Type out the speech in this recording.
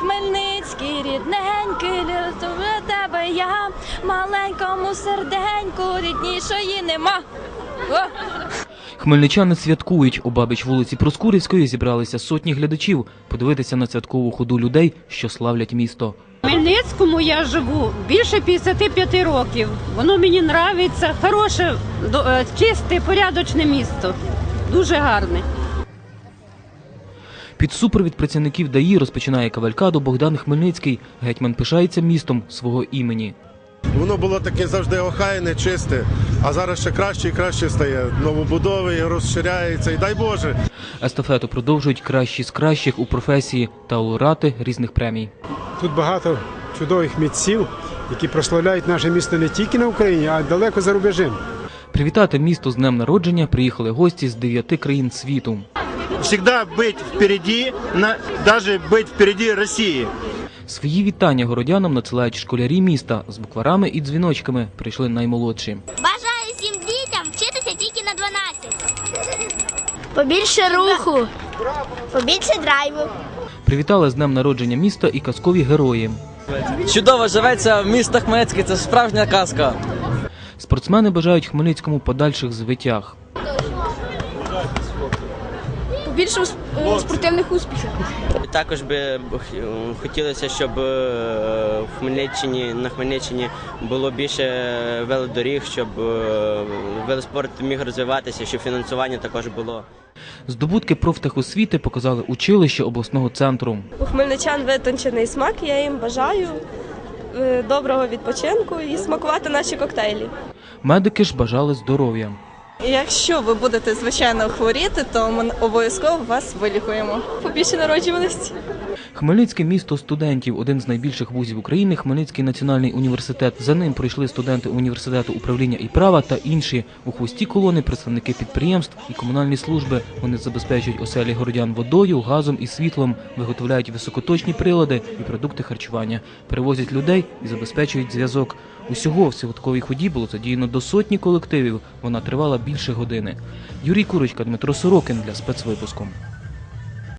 Хмельницький рідненький, люблю тебе я, маленькому серденьку ріднішої нема. Хмельничани святкують. У бабіч вулиці Проскурівської зібралися сотні глядачів подивитися на святкову ходу людей, що славлять місто. Хмельницькому я живу більше 55 років. Воно мені подобається. хороше, е, чисте, порядочне місто. Дуже гарне. Під супровід працівників ДАІ розпочинає кавалькаду Богдан Хмельницький. Гетьман пишається містом свого імені. Воно було таке завжди охайне, чисте, а зараз ще краще і краще стає. Новобудови розширяється, і дай Боже. Естафету продовжують кращі з кращих у професії та лауреати різних премій. Тут багато чудових митців, які прославляють наше місто не тільки на Україні, а й далеко за рубежем. Привітати місто з днем народження приїхали гості з дев'яти країн світу. всегда быть впереди, на, даже быть впереди России. Свої вітання городянам надсилають школярі міста з букварами і дзвіночками. Прийшли наймолодші. Бажаю всім дітям вчитися тільки на 12. Побільше руху, побільше драйву. Привітали з днем народження міста і казкові герої. Чудово живеться в місто Хмельницький, це справжня казка. Спортсмени бажають Хмельницькому подальших звитяг. Побільше спортивних успіхів. Також би х- хотілося, щоб е, в Хмельниччині на Хмельниччині було більше велодоріг, щоб е, велоспорт міг розвиватися, щоб фінансування також було. Здобутки профтехосвіти показали училище обласного центру. У хмельничан витончений смак, я їм бажаю е, доброго відпочинку і смакувати наші коктейлі. Медики ж бажали здоров'я. Якщо ви будете звичайно хворіти, то ми обов'язково вас вилікуємо. Побільше народжуваності. Хмельницьке місто студентів один з найбільших вузів України. Хмельницький національний університет. За ним пройшли студенти університету управління і права та інші. У хвості колони представники підприємств і комунальні служби. Вони забезпечують оселі городян водою, газом і світлом, виготовляють високоточні прилади і продукти харчування, перевозять людей і забезпечують зв'язок. Усього в святковій ході було задіяно до сотні колективів. Вона тривала більше години. Юрій Курочка, Дмитро Сорокин для спецвипуску.